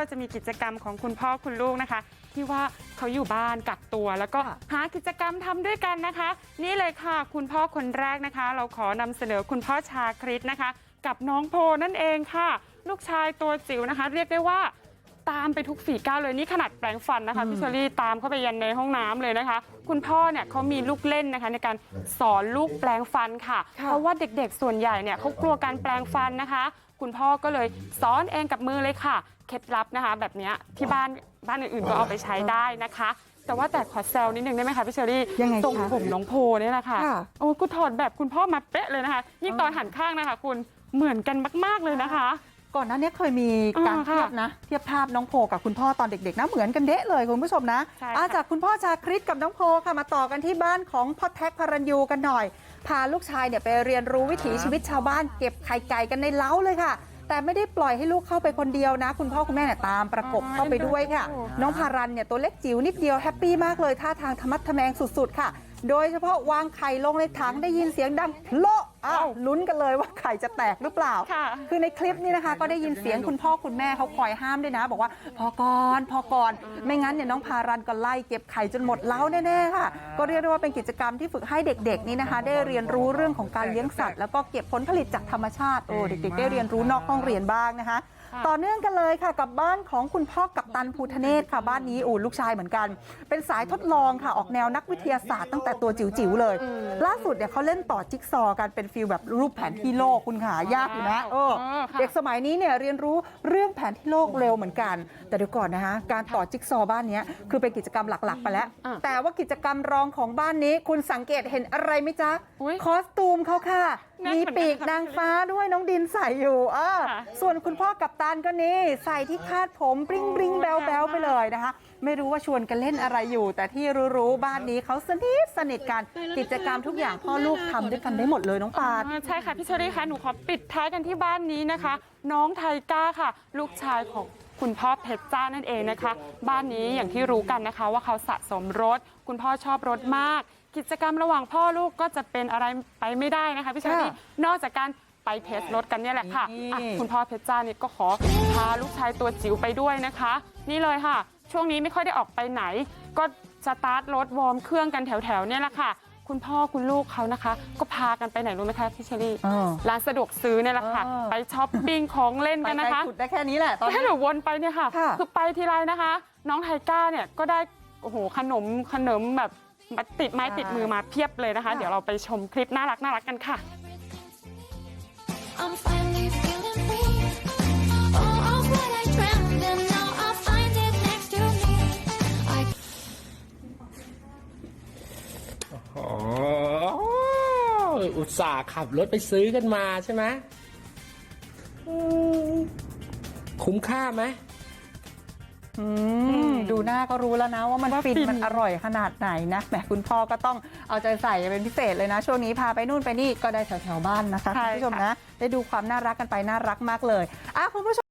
เราจะมีกิจกรรมของคุณพ่อคุณลูกนะคะ ที่ว่าเขาอยู่บ้านกักตัว แล้วก็ค่ะหากิจกรรมทำด้วยกันนะคะ นี่เลยค่ะ คุณพ่อคนแรกนะคะ เราขอนำเสนอคุณพ่อชาคริตนะคะ กับน้องโพนั่นเองค่ะ ลูกชายตัวจิ๋วนะคะ เรียกได้ว่า ตามไปทุกฝีก้าวเลยนี่ขนาดแปลงฟันนะคะอืมพี่เชอรี่ตามเข้าไปยันในห้องน้ำเลยนะคะ คุณพ่อเนี่ยเขามีลูกเล่นนะคะ ในการสอนลูกแปลงฟันค่ะค่ะ เพราะว่าเด็กๆส่วนใหญ่เนี่ยเขากลัวการแปลงฟันนะคะ คุณพ่อก็เลยสอนเองกับมือเลยค่ะ เคล็ดลับนะคะ แบบเนี้ยที่บ้านบ้านอื่นๆก็เอาไปใช้ได้นะคะ แต่ว่าแต่ขอแซวนิดนึงได้ไหมคะพี่เชอรี่ยังไงคะทรงผมน้องโพเนี่ยแหละค่ะค่ะ โอ้กูถอดแบบคุณพ่อมาเป๊ะเลยนะคะ ยิ่งตอนหันข้างนะคะ คุณเหมือนกันมาก ๆเลยนะคะ ก่อนหน้านี้เคยมีการอ่าค่ะเทียบนะเทียบภาพน้องโพกับคุณพ่อตอนเด็กๆนะเหมือนกันเดะเลยคุณผู้ชมนะใช่ค่ะอาจากคุณพ่อชาคริตกับน้องโพค่ะมาต่อกันที่บ้านของพ่อแท็กพารัญยูกันหน่อย พาลูกชายเนี่ยไปเรียนรู้วิถีชีวิตชาวบ้านเก็บไข่ไก่กันในเล้าเลยค่ะแต่ไม่ได้ปล่อยให้ลูกเข้าไปคนเดียวนะ คุณพ่อคุณแม่เนี่ยตามประกบเข้าไปด้วยค่ะ น้องพารันเนี่ยตัวเล็กจิ๋วนิดเดียวแฮปปี้มากเลยท่าทางธรรมัดทะแมงสุดๆ ค่ะ โดยเฉพาะวางไข่ลงในถังได้ยินเสียงดังโพละ อ้าวลุ้นกันเลยว่าไข่จะแตกหรือเปล่าค่ะคือในคลิปนี้นะคะ ก็ได้ยินเสียงคุณพ่อคุณแม่เขาคอยห้ามด้วยนะ บอกว่าพอก่อนพอก่อนไม่งั้นเนี่ยน้องพารันก็ไล่เก็บไข่จนหมดเล้าแน่ๆค่ะ ก็เรียกได้ว่าเป็นกิจกรรมที่ฝึกให้เด็กๆ นี่นะคะ ได้เรียนรู้เรื่องของการเลี้ยงสัตว์ แล้วก็เก็บผลผลิตจากธรรมชาติโอ้เด็กๆ ได้เรียนรู้นอกห้องเรียนบ้างนะคะค่ะ ต่อเนื่องกันเลยค่ะกับบ้านของคุณพ่อกับตันภูทะเนศค่ะบ้านนี้โอ้ลูกชายเหมือนกัน เป็นสายทดลองค่ะออกแนวนักวิทยาศาสตร์ตั้งแต่ตัวจิ๋วๆเลย ล่าสุดเนี่ยเขาเล่นต่อจิ๊กซอว์กันเป็นฟิลแบบรูปแผนที่โลกคุณขายากอยู่นะเออเออค่ะเด็กสมัยนี้เนี่ยเรียนรู้เรื่องแผนที่โลกเร็วเหมือนกัน แต่เดี๋ยวก่อนนะคะการต่อจิ๊กซอว์บ้านเนี้ยคือเป็นกิจกรรมหลักๆ ไปแล้วอะแต่ว่ากิจกรรมรองของบ้านนี้คุณสังเกตเห็นอะไรไหมจ๊ะอุ๊ยคอสตูมเขาค่ะ นั่นมีเหมือนกันปีกค่ะนางฟ้าด้วยน้องดินใส่อยู่เออค่ะส่วนคุณพ่อกับตันก็นี่ใส่ที่คาดผมปริ้งปริ้งแบลแบลไปเลยนะคะ ไม่รู้ว่าชวนกันเล่นอะไรอยู่ แต่ที่รู้ๆบ้านนี้เขาสนิทสนิทกันกิจกรรมทุกอย่างพ่อลูกทำด้วยกันได้หมดเลยน้องปาด อ่าใช่ค่ะพี่เชอรี่คะหนูขอปิดท้ายกันที่บ้านนี้นะคะ น้องไทก้าค่ะ ลูกชายของ คุณพ่อเพชรจ้านั่นเองนะคะ บ้านนี้อย่างที่รู้กันนะคะ ว่าเขาสะสมรถ คุณพ่อชอบรถมาก กิจกรรมระหว่างพ่อลูกก็จะเป็นอะไรไปไม่ได้นะคะพี่เชอรี่ค่ะนอกจากการไปเทสรถกันเนี่ยแหละค่ะนี่อะ คุณพ่อเพชรจ้านี่ก็ขอพาลูกชายตัวจิ๋วไปด้วยนะคะ นี่เลยค่ะ ช่วงนี้ไม่ค่อยได้ออกไปไหน ก็สตาร์ทรถวอร์มเครื่องกันแถวๆเนี่ยแหละค่ะ คุณพ่อคุณลูกเขานะคะ ก็พากันไปไหนรู้ไหมคะพี่เชอรี่ เออ ร้านสะดวกซื้อเนี่ยแหละค่ะ เออ ไปช้อปปิ้งของเล่นไปกันไกลนะคะสุดได้แค่นี้แหละตอนให้นี้ หนูวนไปเนี่ยค่ะ ค่ะ คือไปทีไรนะคะ น้องไทก้าเนี่ยก็ได้โอ้โหขนมขนมแบบติดไม้ติดมือมาเพียบเลยนะคะ เดี๋ยวเราไปชมคลิปน่ารักน่ารักกันค่ะ I'm finally อุตส่าห์ขับรถไปซื้อกันมาใช่ไหมอืมคุ้มค่าไหมอืมดูหน้าก็รู้แล้วนะว่ามันว่าฟินฟินมันอร่อยขนาดไหนนะแหมคุณพ่อก็ต้องเอาใจใส่เป็นพิเศษเลยนะ ช่วงนี้พาไปนู่นไปนี่ก็ได้แถวๆบ้านนะคะใช่คุณผู้ชมค่ะนะ ได้ดูความน่ารักกันไปน่ารักมากเลยอะคุณผู้ชม